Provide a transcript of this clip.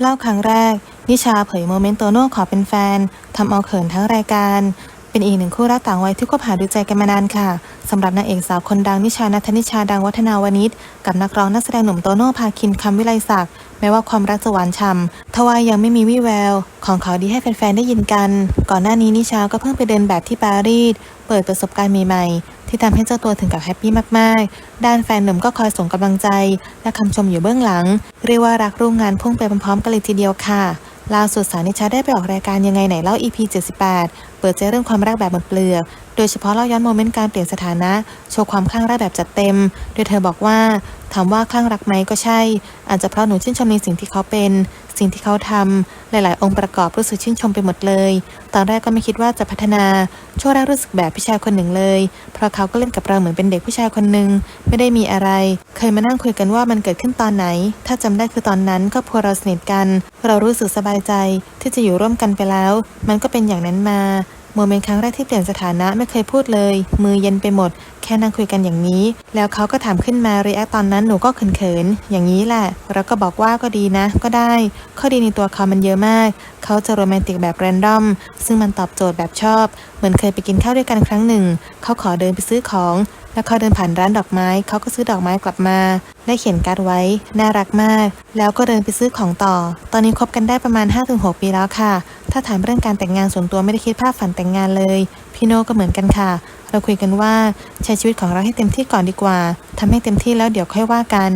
เล่าครั้งแรก นิชาเผยโมเมนต์โตโน่ขอเป็นแฟนทำเอาเขินทั้งรายการ เป็นอีกหนึ่งคู่รักต่างวัยที่คบหาดูใจกันมานานค่ะสำหรับนางเอกสาวคนดังนิชานัทนิชาดังวัฒนาวณิชกับนักร้องนักแสดงหนุ่มโตโน่พาคินคำวิไลศักดิ์ ม้ว่าความรักจะหวานฉ่ำทว่ายังไม่มีวี่แวว ของข่าวดีให้แฟนๆได้ยินกัน ก่อนหน้านี้นิชาก็เพิ่งไปเดินแบบที่ปารีสเปิดประสบการณ์ใหม่ๆ ที่ทำให้เจ้าตัวถึงกับแฮปปี้มากๆ ด้านแฟนหนุ่มก็คอยส่งกำลังใจ และคำชมอยู่เบื้องหลัง เรียกว่ารักร่วมงานพุ่งไปพร้อมๆกันเลยทีเดียวค่ะ ล่าสุดสาวนิชาได้ไปออกรายการยังไงไหนเล่า EP 78 เปิดใจเรื่องความรักแบบหมดเปลือก โดยเฉพาะเล่าย้อนโมเมนต์การเปลี่ยนสถานะ โชว์ความคลั่งรักแบบจัดเต็ม โดยเธอบอกว่าถามว่าคลั่งรักไหมก็ใช่ อาจจะเพราะหนูชื่นชมในสิ่งที่เขาเป็น สิ่งที่เขาทำหลายๆ องค์ประกอบรู้สึกชื่นชมไปหมดเลย ตอนแรกก็ไม่คิดว่าจะพัฒนาช่วงแรกรู้สึกแบบพี่ชายคนหนึ่งเลย เพราะเขาก็เล่นกับเราเหมือนเป็นเด็กผู้ชายคนหนึ่งไม่ได้มีอะไร เคยมานั่งคุยกันว่ามันเกิดขึ้นตอนไหน ถ้าจำได้คือตอนนั้นก็พวกเราสนิทกัน เรารู้สึกสบายใจที่จะอยู่ร่วมกันไปแล้ว มันก็เป็นอย่างนั้นมา โมเมนต์ครั้งแรกที่เปลี่ยนสถานะไม่เคยพูดเลย มือเย็นไปหมด แค่นั่งคุยกันอย่างนี้ แล้วเขาก็ถามขึ้นมารีแอคตอนนั้นหนูก็เขินๆอย่างนี้แหละแล้วก็บอกว่าก็ดีนะ ก็ได้ ข้อดีในตัวเขามันเยอะมาก เขาจะโรแมนติกแบบแรนดอม ซึ่งมันตอบโจทย์แบบชอบ เหมือนเคยไปกินข้าวด้วยกันครั้งหนึ่ง เขาขอเดินไปซื้อของแล้วเขาเดินผ่านร้านดอกไม้ เขาก็ซื้อดอกไม้กลับมา ได้เขียนการ์ดไว้ น่ารักมาก แล้วก็เดินไปซื้อของต่อ ตอนนี้คบกันได้ประมาณ 5-6 ปีแล้วค่ะ ถ้าถามเรื่องการแต่งงานส่วนตัวไม่ได้คิดภาพฝันแต่งงานเลย พี่โน่ก็เหมือนกันค่ะ เราคุยกันว่าใช้ชีวิตของเราให้เต็มที่ก่อนดีกว่าทำให้เต็มที่แล้วเดี๋ยวค่อยว่ากัน